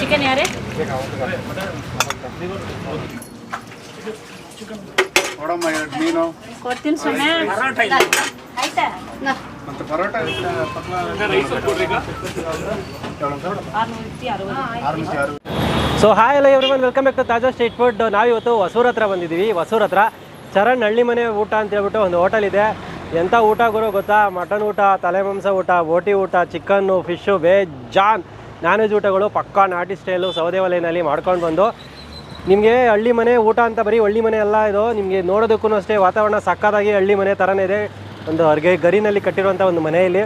Chicken ಯಾರೇ? ನೋಡಮ್ಮ ಎರಡು ಮೀನು. ಕೊಡ್ತೀನಿ ಸುಮ್ಮನೆ ಆಯ್ತಾ? ಮತ್ತು ಪರೋಟ ಸೊ ಹಾಯ್ ಎಲ್ಲ everyone welcome back to Taza street food ನಾವಿವತ್ತು ಹೊಸೂರ್ ಹತ್ರ ಬಂದಿದ್ದೀವಿ ಹೊಸೂರ್ ಹತ್ರ ಚರಣ್ ಹಳ್ಳಿ ಮನೆ ಊಟ ಅಂತ ಹೇಳ್ಬಿಟ್ಟು ಒಂದು ಹೋಟೆಲ್ ಇದೆ. ಎಂಥ ಊಟ ಗುರು ಗೊತ್ತಾ? ಮಟನ್ ಊಟ, ತಲೆ ಮಾಂಸ ಊಟ, ಬೋಟಿ ಊಟ, ಚಿಕನ್ನು ಫಿಶ್ಶು ವೆಜ್ ಜಾನ್ ನಾನ್ ವೆಜ್ ಊಟಗಳು ಪಕ್ಕಾ ನಾಟಿ ಸ್ಟೈಲು ಸೌದೆ ಮಾಡ್ಕೊಂಡು ಬಂದು, ನಿಮಗೆ ಹಳ್ಳಿ ಮನೆ ಊಟ ಅಂತ ಬರೀ ಹಳ್ಳಿ ಮನೆ ಅಲ್ಲ ಇದು, ನಿಮಗೆ ನೋಡೋದಕ್ಕೂ ಅಷ್ಟೇ ವಾತಾವರಣ ಸಕ್ಕತ್ತಾಗಿ ಹಳ್ಳಿ ಮನೆ ಥರನೇ ಇದೆ. ಒಂದು ಅರ್ಗೆ ಗರಿನಲ್ಲಿ ಕಟ್ಟಿರುವಂಥ ಒಂದು ಮನೆಯಲ್ಲಿ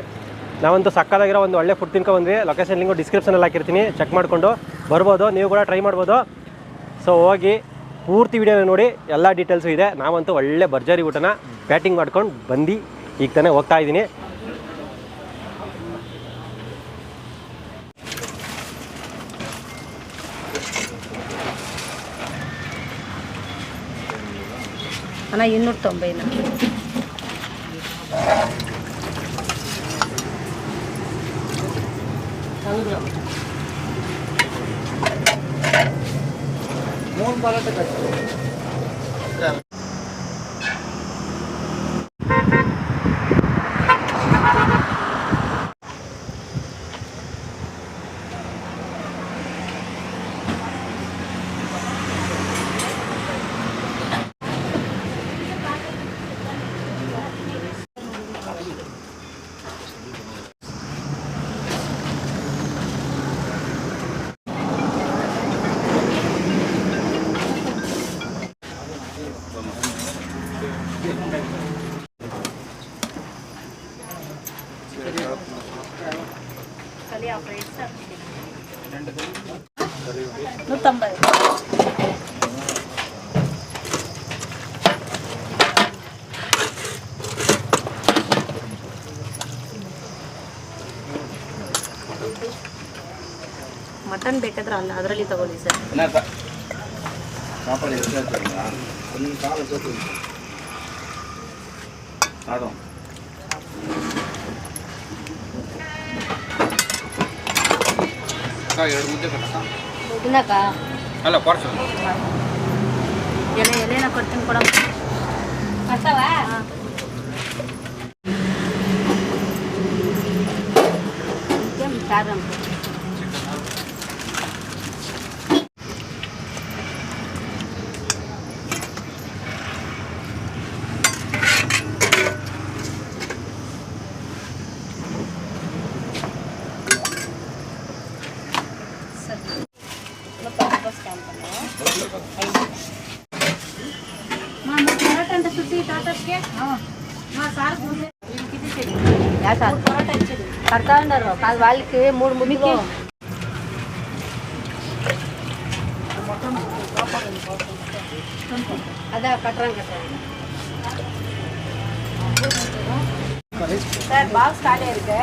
ನಾವಂತೂ ಸಕ್ಕದಾಗಿರೋ ಒಂದು ಒಳ್ಳೆ ಫುಡ್ ತಿನ್ಕೊ ಬಂದ್ವಿ. ಲೊಕೇಶನ್ ಲಿಂಗು ಡಿಸ್ಕ್ರಿಪ್ಷನಲ್ಲಿ ಹಾಕಿರ್ತೀನಿ. ಚೆಕ್ ಮಾಡಿಕೊಂಡು ಬರ್ಬೋದು. ನೀವು ಕೂಡ ಟ್ರೈ ಮಾಡ್ಬೋದು. ಸೊ ಹೋಗಿ ಪೂರ್ತಿ ವಿಡಿಯೋ ನೋಡಿ, ಎಲ್ಲ ಡೀಟೇಲ್ಸು ಇದೆ. ನಾವಂತೂ ಒಳ್ಳೆ ಭರ್ಜರಿ ಊಟನ ಬ್ಯಾಟಿಂಗ್ ಮಾಡ್ಕೊಂಡು ಬಂದು ಈಗ ತಾನೇ ಹೋಗ್ತಾ ಇದ್ದೀನಿ. ಅಣ್ಣ, ಇನ್ನೂರ ತೊಂಬೈನ? バラとかし。ತೊಂಬೈ ಮಟನ್ ಬೇಕಾದ್ರೆ ಅಲ್ಲ ಅದರಲ್ಲಿ ತಗೊಳ್ಳಿ ಸರ್. ಸಾಪಾಡು ಎಷ್ಟು ಹೇಳ್ತಾರಲ್ಲ ಒಂದು ಕಾಲು ಜೊತೆ ಆಡು ಎರಡು ಮುದ್ದೆ ಕಟ್ಟ ತಿನ್ನಕ ಅಲ್ಲ ಪಾರ್ಸಲ್ ಎಲೆ ಎಲೆನ ಕೊಡ್ತೀನಿ ಕೊಡಮ್ಮ ಬರ್ತಾವ ಖಾರ కడతా ఉన్నారు కాదు వాళ్ళకి మూడు ముడికి అదే కట్టరం కట్టరం சார் பாக்ஸ் காலியாக இருக்கு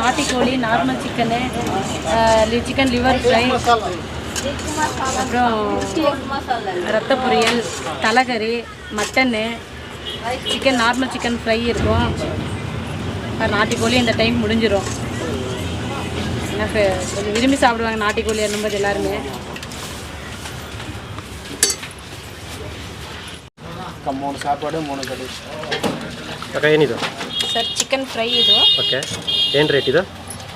நாட்டுக்கோழி normal chicken chicken liver fry அப்புறம் ரத்த பொரியல் தலைகறி mutton chicken normal chicken fry இருக்கும். நாட்டுக்கோழி இந்த டைம் முடிஞ்சிடும் எனக்கு விரும்பி சாப்பிடுவாங்க நாட்டுக்கோழி என்னும்போது எல்லாருமே. ಮೂರು ಸಾಪಾಡು ಮೂರು ಕಡೆ ಅಕ್ಕ ಏನಿದು? ಸರ್ ಚಿಕನ್ ಫ್ರೈ ಇದು. ಓಕೆ. ಏನು ರೇಟ್ ಇದು?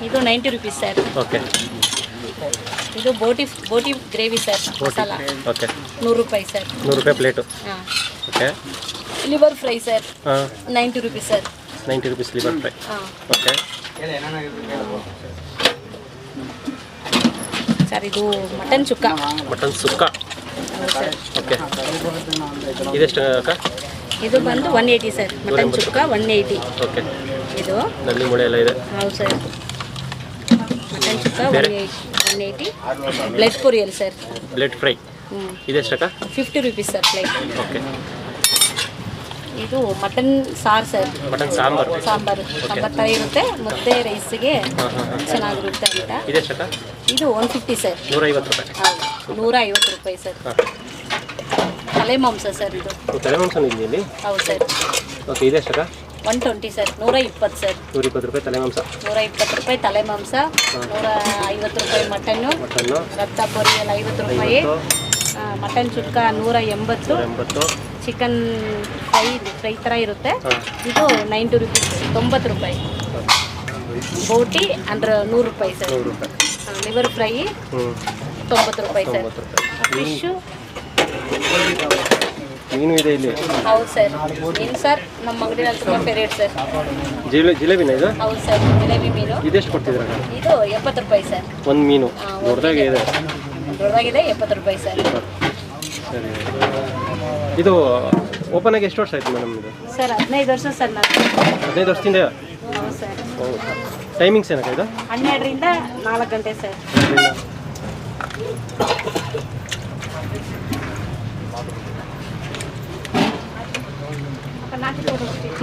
ಇದು ನೈಂಟಿ ರುಪೀಸ್ ಸರ್. ಓಕೆ. ಇದು ಬೋಟಿ ಬೋಟಿ ಗ್ರೇವಿ ಸರ್ ಮಸಾಲ. ಓಕೆ. ನೂರು ರೂಪಾಯಿ ಸರ್. ನೂರು ರೂಪಾಯಿ ಪ್ಲೇಟು. ಹಾಂ. ಓಕೆ. Liver fry sir. ಹಾಂ. Ninety rupees sir. Ninety rupees liver fry. ಹಾಂ. ಓಕೆ. ಸರ್ ಇದು mutton chukka mutton sukka. Okay. ಇದೆಷ್ಟು ಅಕ್ಕ? ಇದು ಬಂದು one eighty sir. Mutton chukka one eighty okay. ಇದು. ನಲ್ಲಿ ಮುಳೆ ಎಲ್ಲ ಇದೆ. ಹೌದು sir. Mutton chukka one? Eighty one eighty blood courier sir. Blood fry ಇದೆಷ್ಟಕ್ಕ fifty rupees sir plate okay. ಇದು ಮಟನ್ ಸಾರು ಸರ್. ಮಟನ್ ಸಾಂಬಾರು. ಸಾಂಬಾರು ಸಾಂಬಾರ್ ತಾಯಿ ಇರುತ್ತೆ ಮುದ್ದೆ ರೈಸ್ಗೆ ಚೆನ್ನಾಗಿರುತ್ತೆ ಅಂತ. ಇದೆ ಶಕ? ಇದು ಒನ್ ಫಿಫ್ಟಿ ಸರ್. ನೂರೈವತ್ತು ರೂಪಾಯಿ. ಹೌದು ನೂರ ಐವತ್ತು ರೂಪಾಯಿ ಸರ್. ತಲೆ ಮಾಂಸ ಸರ್ ಇದು. ತಲೆ ಮಾಂಸ ಇಲ್ಲಿ? ಹೌದು ಸರ್. ಓಕೆ ಇದೆ ಶಕ? ಒನ್ ಟ್ವೆಂಟಿ ಸರ್ ನೂರ ಇಪ್ಪತ್ತು ಸರ್. ನೂರ ಇಪ್ಪತ್ತು ರೂಪಾಯಿ ತಲೆ ಮಾಂಸ. ನೂರ ಇಪ್ಪತ್ತು ರೂಪಾಯಿ ತಲೆ ಮಾಂಸ ನೂರ ಐವತ್ತು ರೂಪಾಯಿ ಮಟನ್ನು ಮಟನ್ನು. ರಕ್ತ ಪೊರಿಯಲ್ ಐವತ್ತು ರೂಪಾಯಿ. ಮಟನ್ ಚುಕ್ಕ ನೂರ ಎಂಬತ್ತು ನೂರ ಎಂಬತ್ತು ಚಿಕನ್ ಫ್ರೈ ಫ್ರೈ ಥರ ಇರುತ್ತೆ. ಇದು ನೈಂಟಿ ರುಪೀಸ್ ತೊಂಬತ್ತು ರೂಪಾಯಿ. ಬೋಟಿ ಅಂದ್ರೆ ನೂರು ರೂಪಾಯಿ ಸರ್. ಲಿವರ್ ಫ್ರೈ ತೊಂಬತ್ತು ರೂಪಾಯಿ ಸರ್. ಫಿಶ್ ಮೀನು. ಇದೆ ಇಲ್ಲಿ. ಹೌದು ಸರ್. ಮೀನು ಸರ್ ನಮ್ಮ ಅಂಗಡಿನಲ್ಲಿ ತುಂಬ ಫೇವ್ರೇಟ್ ಸರ್. ಜಿಲೆ ಜಿಲೇಬಿನ ಇದು? ಹೌದು ಸರ್ ಜಿಲೇಬಿ ಮೀನು. ಇದೆಷ್ಟು ಕೊಟ್ಟಿದ್ರು ಇದು ಎಪ್ಪತ್ತು ರೂಪಾಯಿ ಸರ್. ಒಂದು ಮೀನು. ದೊಡ್ಡದಾಗಿದೆ ದೊಡ್ಡದಾಗಿದೆ ಎಪ್ಪತ್ತು ರೂಪಾಯಿ ಸರ್. ಸರಿ. ಇದು ಓಪನ್ ಆಗಿ ಎಷ್ಟು ವರ್ಷ ಆಯ್ತು ಮೇಡಮ್ ಇದು? ಸರ್ ಹದಿನೈದು ವರ್ಷ ಸರ್ ನಾನು. ಹದಿನೈದು ವರ್ಷದಿಂದ? ಹೌದು ಸರ್. ಹೌದು ಟೈಮಿಂಗ್ಸ್ ಏನಕ್ಕೆ ಇದು? ಹನ್ನೆರಡರಿಂದ ನಾಲ್ಕು ಗಂಟೆ ಸರ್.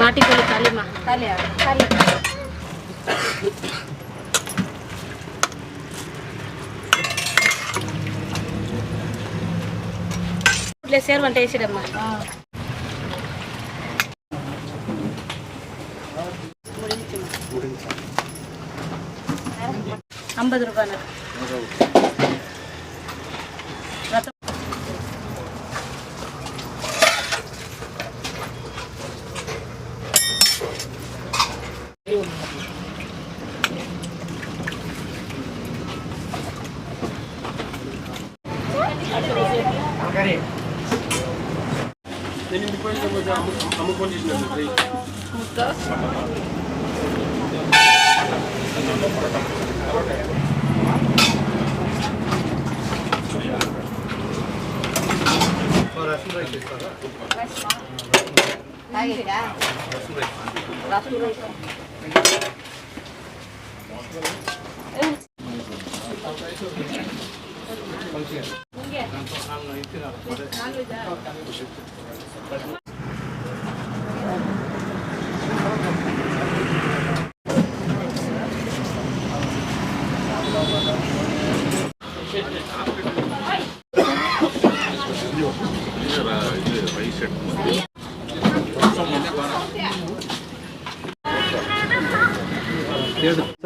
ನಾಟಿ ಕೋಳಿ ತಾಲಿಮ? ತಾಲಿ ತಾಲಿ ఇట్లా సేర్ వంట వేసిడమ్మా ஐம்பது ரூபாண்ணா 나겠다.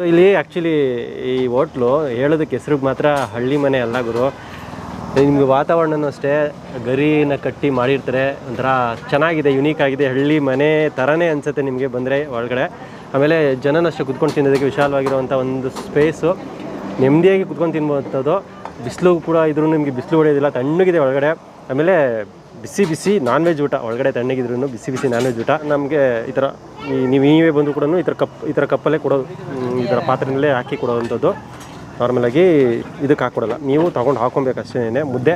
ಇಲ್ಲಿ ಆ್ಯಕ್ಚುಲಿ ಈ ಹೋಟ್ಲು ಹೇಳೋದಕ್ಕೆ ಹೆಸ್ರಿಗೆ ಮಾತ್ರ ಹಳ್ಳಿ ಮನೆ ಅಲ್ಲ ಗುರು. ನಿಮ್ಗೆ ವಾತಾವರಣನೂ ಅಷ್ಟೇ, ಗರಿನ ಕಟ್ಟಿ ಮಾಡಿರ್ತಾರೆ. ಒಂಥರ ಚೆನ್ನಾಗಿದೆ ಯುನೀಕ್ ಆಗಿದೆ, ಹಳ್ಳಿ ಮನೆ ಥರನೇ ಅನಿಸುತ್ತೆ ನಿಮಗೆ ಬಂದರೆ ಒಳಗಡೆ. ಆಮೇಲೆ ಜನನಷ್ಟು ಕುತ್ಕೊಂಡು ತಿನ್ನೋದಕ್ಕೆ ವಿಶಾಲವಾಗಿರುವಂಥ ಒಂದು ಸ್ಪೇಸು ನೆಮ್ಮದಿಯಾಗಿ ಕುತ್ಕೊಂಡು ತಿನ್ನುವಂಥದ್ದು. ಬಿಸಿಲು ಕೂಡ ಇದ್ರೂ ನಿಮಗೆ ಬಿಸಿಲು ಹೊಡೆಯೋದಿಲ್ಲ, ತಣ್ಣಗಿದೆ ಒಳಗಡೆ. ಆಮೇಲೆ ಬಿಸಿ ಬಿಸಿ ನಾನ್ ವೆಜ್ ಊಟ, ಒಳಗಡೆ ತಣ್ಣಗಿದ್ರು ಬಿಸಿ ಬಿಸಿ ನಾನ್ ವೆಜ್ ಊಟ. ನಮಗೆ ಈ ಥರ ನೀವು ನೀವೇ ಬಂದು ಕೂಡ ಈ ಥರ ಕಪ್, ಈ ಥರ ಕಪ್ಪಲ್ಲೇ ಕೊಡೋದು ಈ ಥರ ಪಾತ್ರೆಯಲ್ಲೇ ಹಾಕಿ ಕೊಡೋವಂಥದ್ದು. ನಾರ್ಮಲಾಗಿ ಇದಕ್ಕೆ ಹಾಕ್ಕೊಡಲ್ಲ. ನೀವು ತೊಗೊಂಡು ಹಾಕೊಬೇಕು ಅಷ್ಟೇ ಮುದ್ದೆ,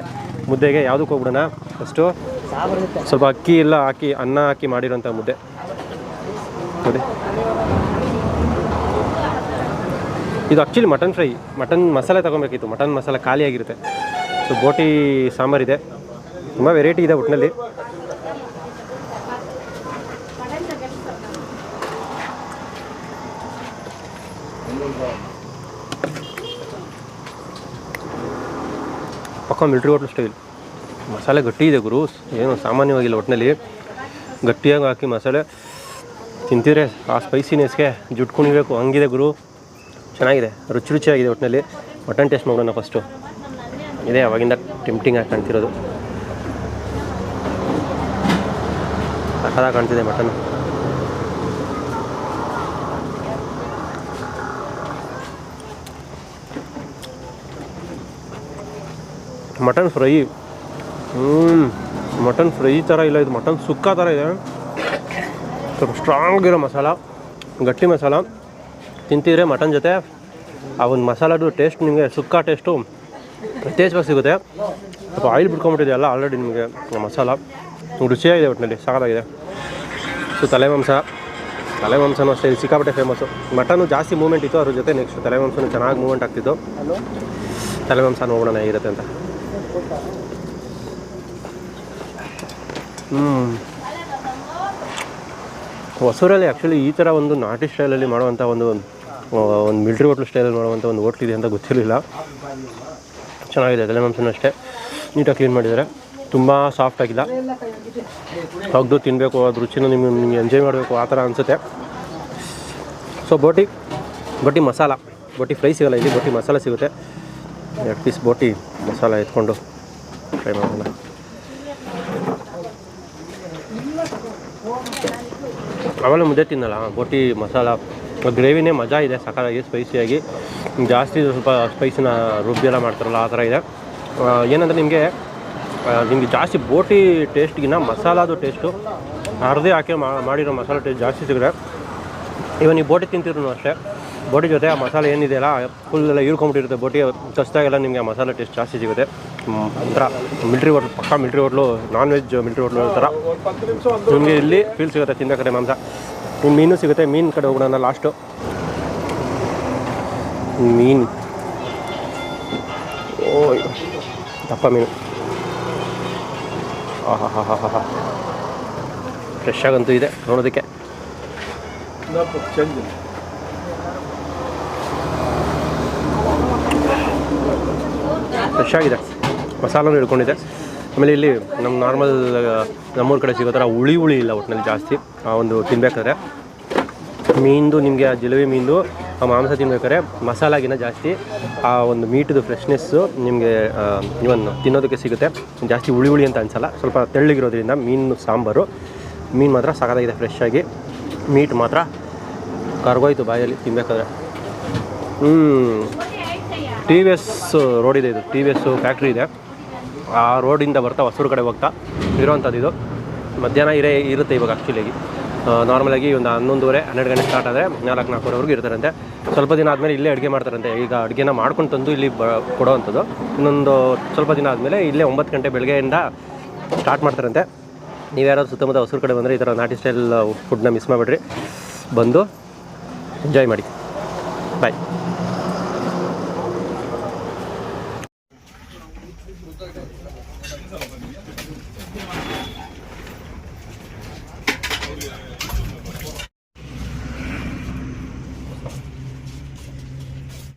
ಮುದ್ದೆಗೆ ಯಾವುದಕ್ಕೆ ಹೋಗ್ಬಿಡೋಣ. ಫಸ್ಟು ಸ್ವಲ್ಪ ಅಕ್ಕಿ ಎಲ್ಲ ಹಾಕಿ, ಅನ್ನ ಹಾಕಿ ಮಾಡಿರೋಂಥ ಮುದ್ದೆ. ನೋಡಿ. ಇದು ಆ್ಯಕ್ಚುಲಿ ಮಟನ್ ಫ್ರೈ ಮಟನ್ ಮಸಾಲೆ ತೊಗೊಬೇಕಿತ್ತು. ಮಟನ್ ಮಸಾಲೆ ಖಾಲಿಯಾಗಿರುತ್ತೆ. ಸೊ ಬೋಟಿ ಸಾಂಬಾರಿದೆ. ತುಂಬ ವೆರೈಟಿ ಇದೆ ಒಟ್ಟಿನಲ್ಲಿ ಪಕ್ಕ ಮಿಲ್ಟ್ರಿ ಹೋಟ್ಲು ಸ್ಟೈಲ್ ಮಸಾಲೆ ಗಟ್ಟಿ ಇದೆ ಗುರು. ಏನು ಸಾಮಾನ್ಯವಾಗಿಲ್ಲ ಒಟ್ಟಿನಲ್ಲಿ ಗಟ್ಟಿಯಾಗಿ ಹಾಕಿ ಮಸಾಲೆ ತಿಂತಿದ್ರೆ ಆ ಸ್ಪೈಸಿನೆಸ್ಗೆ ಜುಟ್ಕೊಂಡಿರಬೇಕು ಹಂಗಿದೆ ಗುರು. ಚೆನ್ನಾಗಿದೆ. ರುಚಿ ರುಚಿಯಾಗಿದೆ ಒಟ್ಟಿನಲ್ಲಿ ಮಟನ್ ಟೇಸ್ಟ್ ಮಾಡೋಣ ಫಸ್ಟು ಇದೆ, ಅವಾಗಿಂದ ಟೆಂಪ್ಟಿಂಗ್ ಆಗಿ ಕಾಣ್ತಿರೋದು. ಸಖತ್ತಾಗಿ ಕಾಣ್ತಿದೆ ಮಟನ್. Mutton fry. ಹ್ಞೂ ಮಟನ್ ಫ್ರೈ ಥರ ಇಲ್ಲ, ಇದು ಮಟನ್ ಸುಕ್ಕ ಥರ ಇದೆ. ಸ್ವಲ್ಪ ಸ್ಟ್ರಾಂಗ್ ಇರೋ ಮಸಾಲ, ಗಟ್ಟಿ ಮಸಾಲ. ತಿಂತಿದ್ರೆ ಮಟನ್ ಜೊತೆ ಆ ಒಂದು ಮಸಾಲದು ಟೇಸ್ಟ್ ನಿಮಗೆ, ಸುಕ್ಕ ಟೇಸ್ಟು ಪ್ರತ್ಯೇಕವಾಗಿ ಸಿಗುತ್ತೆ. ಸ್ವಲ್ಪ ಆಯಿಲ್ ಬಿಟ್ಕೊಂಬಿಟ್ಟಿದೆಯಲ್ಲ ಆಲ್ರೆಡಿ ನಿಮಗೆ ಮಸಾಲ. ರುಚಿಯಾಗಿದೆ ಒಟ್ಟಿನಲ್ಲಿ ಸಾಕಾಗಿದೆ. ಸೊ ತಲೆ ಮಾಂಸ ತಲೆ ಮಾಂಸನೂ ಅಷ್ಟೇ ಇದು ಸಿಕ್ಕಾಪಟ್ಟೆ ಫೇಮಸ್ಸು ಮಟನು ಜಾಸ್ತಿ ಮೂವ್ಮೆಂಟ್ ಇತ್ತು ಅದ್ರ ಜೊತೆ ನೆಕ್ಸ್ಟ್ ತಲೆ ಮಾಂಸನೂ ಚೆನ್ನಾಗಿ ಮೂವ್ಮೆಂಟ್ ಆಗ್ತಿತ್ತು. ತಲೆ ಮಾಂಸ ನೋಡೋಣ ಹೇಗಿರುತ್ತೆ ಅಂತ. ಹ್ಞೂ ಹೊಸೂರಲ್ಲಿ ಆ್ಯಕ್ಚುಲಿ ಈ ಥರ ಒಂದು ನಾಟಿ ಸ್ಟೈಲಲ್ಲಿ ಮಾಡುವಂಥ ಒಂದು ಒಂದು ಮಿಲ್ಟ್ರಿ ಹೋಟ್ಲ್ ಸ್ಟೈಲಲ್ಲಿ ಮಾಡುವಂಥ ಒಂದು ಹೋಟ್ಲ್ ಇದೆ ಅಂತ ಗೊತ್ತಿರಲಿಲ್ಲ. ಚೆನ್ನಾಗಿದೆ ತಲೆ ಮಾಂಸನೂ ಅಷ್ಟೇ. ನೀಟಾಗಿ ಕ್ಲೀನ್ ಮಾಡಿದ್ದಾರೆ. ತುಂಬ ಸಾಫ್ಟ್ ಆಗಿಲ್ಲ. ತಿನ್ನಬೇಕು ಅದು ರುಚಿನ ನಿಮ್ಗೆ ನಿಮಗೆ ಎಂಜಾಯ್ ಮಾಡಬೇಕು, ಆ ಥರ ಅನಿಸುತ್ತೆ. ಸೊ ಬೋಟಿ ಬೋಟಿ ಮಸಾಲ. ಬೋಟಿ ಫ್ರೈ ಸಿಗಲ್ಲ, ಇಲ್ಲಿ ಬೋಟಿ ಮಸಾಲ ಸಿಗುತ್ತೆ. ಎರಡು ಪೀಸ್ ಬೋಟಿ ಮಸಾಲ ಎತ್ಕೊಂಡು ಫ್ರೈ ಮಾಡೋಣ. ಆಮೇಲೆ ಮುದ್ದೆ ತಿನ್ನಲ್ಲ, ಬೋಟಿ ಮಸಾಲ. ಗ್ರೇವಿನೇ ಮಜಾ ಇದೆ ಸಕಾಲಾಗಿ ಸ್ಪೈಸಿಯಾಗಿ ಜಾಸ್ತಿ ಸ್ವಲ್ಪ ಸ್ಪೈಸಿನ ರುಬ್ಬಿ ಎಲ್ಲ ಮಾಡ್ತಾರಲ್ಲ, ಆ ಥರ ಇದೆ. ಏನಂದರೆ ನಿಮಗೆ ನಿಮಗೆ ಜಾಸ್ತಿ ಬೋಟಿ ಟೇಸ್ಟ್ಗಿನ್ನ ಮಸಾಲಾದು ಟೇಸ್ಟು ಅರ್ಧೇ ಹಾಕಿ ಮಾಡಿರೋ ಮಸಾಲೆ ಟೇಸ್ಟ್ ಜಾಸ್ತಿ ಸಿಗುತ್ತೆ ಇವನ್ ನೀವು ಬೋಟಿ ತಿಂತಿದ್ರು ಅಷ್ಟೇ, ಬೋಟಿ ಜೊತೆ ಆ ಮಸಾಲೆ ಏನಿದೆಯಲ್ಲ ಫುಲ್ ಎಲ್ಲ ಹೀರ್ಕೊಂಬಿಟ್ಟಿರುತ್ತೆ ಬೋಟಿ ಕಸ್ದಾಗೆಲ್ಲ ನಿಮಗೆ ಆ ಮಸಾಲೆ ಟೇಸ್ಟ್ ಜಾಸ್ತಿ ಸಿಗುತ್ತೆ. ಒಂಥರ ಮಿಲ್ಟ್ರಿ ಹೋಟ್ಲು, ಪಕ್ಕ military hotel non veg military hotel ಥರ. ನಿಮಗೆ ಇಲ್ಲಿ ಫೀಲ್ ಸಿಗುತ್ತೆ ತಿನ್ನಬೇಕಾದ್ರೆ ಮಾಂಸ. ಇನ್ನು ಮೀನು ಸಿಗುತ್ತೆ, ಮೀನು ಕಡೆ ಹೋಗೋಣ ಲಾಸ್ಟು ಮೀನು. ಓ ದಪ್ಪ ಮೀನು. ಹಾ ಹಾಂ ಹಾಂ ಹಾಂ ಫ್ರೆಶ್ ಆಗಂತೂ ಇದೆ, ನೋಡೋದಕ್ಕೆ. ಫ್ರೆಶ್ ಆಗಿದೆ. ಮಸಾಲನೂ ಹಿಡ್ಕೊಂಡಿದೆ ಆಮೇಲೆ ಇಲ್ಲಿ ನಮ್ಮ ನಾರ್ಮಲ್ ನಮ್ಮೂರ ಕಡೆ ಸಿಗೋ ಥರ ಹುಳಿ ಹುಳಿ ಇಲ್ಲ ಒಟ್ಟಿನಲ್ಲಿ ಜಾಸ್ತಿ. ಆ ಒಂದು ತಿನ್ಬೇಕಾದ್ರೆ. ಮೀನ್ದು ನಿಮಗೆ ಆ ಜಿಲೇಬಿ ಮೀನ್ದು ಆ ಮಾಂಸ ತಿನ್ಬೇಕಾದ್ರೆ ಮಸಾಲಾಗಿನ ಜಾಸ್ತಿ, ಆ ಒಂದು ಮೀಟ್ದು ಫ್ರೆಶ್ನೆಸ್ಸು ನಿಮಗೆ ಇವನ್ ತಿನ್ನೋದಕ್ಕೆ ಸಿಗುತ್ತೆ. ಜಾಸ್ತಿ ಹುಳಿ ಹುಳಿ ಅಂತ ಅನ್ಸಲ್ಲ, ಸ್ವಲ್ಪ ತೆಳ್ಳಗಿರೋದ್ರಿಂದ ಮೀನು, ಸಾಂಬಾರು, ಮೀನು ಮಾತ್ರ ಸಖತ್ತಾಗಿದೆ ಫ್ರೆಶ್ ಆಗಿ. ಮೀಟ್ ಮಾತ್ರ ಕರ್ಗೋಯ್ತು ಬಾಯಲ್ಲಿ ತಿನ್ಬೇಕಾದ್ರೆ. ಹ್ಞೂ ಟಿ ವಿ ಎಸ್ ಇದೆ ಇದು. ಟಿ ವಿ ಎಸ್ಸು ಫ್ಯಾಕ್ಟ್ರಿ ಇದೆ. ಆ ರೋಡಿಂದ ಬರ್ತಾ ಹೊಸೂರು ಕಡೆ ಹೋಗ್ತಾ, ಇರೋವಂಥದ್ದು ಇದು. ಮಧ್ಯಾಹ್ನ ಇರೇ, ಇರುತ್ತೆ ಇವಾಗ ಆ್ಯಕ್ಚುಲಿಯಾಗಿ ನಾರ್ಮಲಾಗಿ ಒಂದು ಹನ್ನೊಂದುವರೆ, ಹನ್ನೆರಡು ಗಂಟೆ ಸ್ಟಾರ್ಟ್ ಆದರೆ ನಾಲ್ಕು, ನಾಲ್ಕುವರೆವರೆಗೂ ಇರ್ತಾರಂತೆ. ಸ್ವಲ್ಪ ದಿನ ಆದಮೇಲೆ ಇಲ್ಲೇ ಅಡುಗೆ ಮಾಡ್ತಾರಂತೆ. ಈಗ ಅಡುಗೆನ ಮಾಡ್ಕೊಂಡು ತಂದು ಇಲ್ಲಿ ಬ, ಕೊಡೋವಂಥದ್ದು. ಇನ್ನೊಂದು ಸ್ವಲ್ಪ ದಿನ ಆದಮೇಲೆ ಇಲ್ಲೇ ಒಂಬತ್ತು ಗಂಟೆ ಬೆಳಗ್ಗೆಯಿಂದ ಸ್ಟಾರ್ಟ್ ಮಾಡ್ತಾರಂತೆ. ನೀವು ಯಾರಾದ್ರು ಸುತ್ತಮುತ್ತ ಹೊಸೂರು ಕಡೆ ಬಂದರೆ ಈ ಥರ ನಾಟಿ ಸ್ಟೈಲ್ ಫುಡ್ನ ಮಿಸ್ ಮಾಡಿಬಿಡ್ರಿ. ಬಂದು ಎಂಜಾಯ್ ಮಾಡಿ. ಬಾಯ್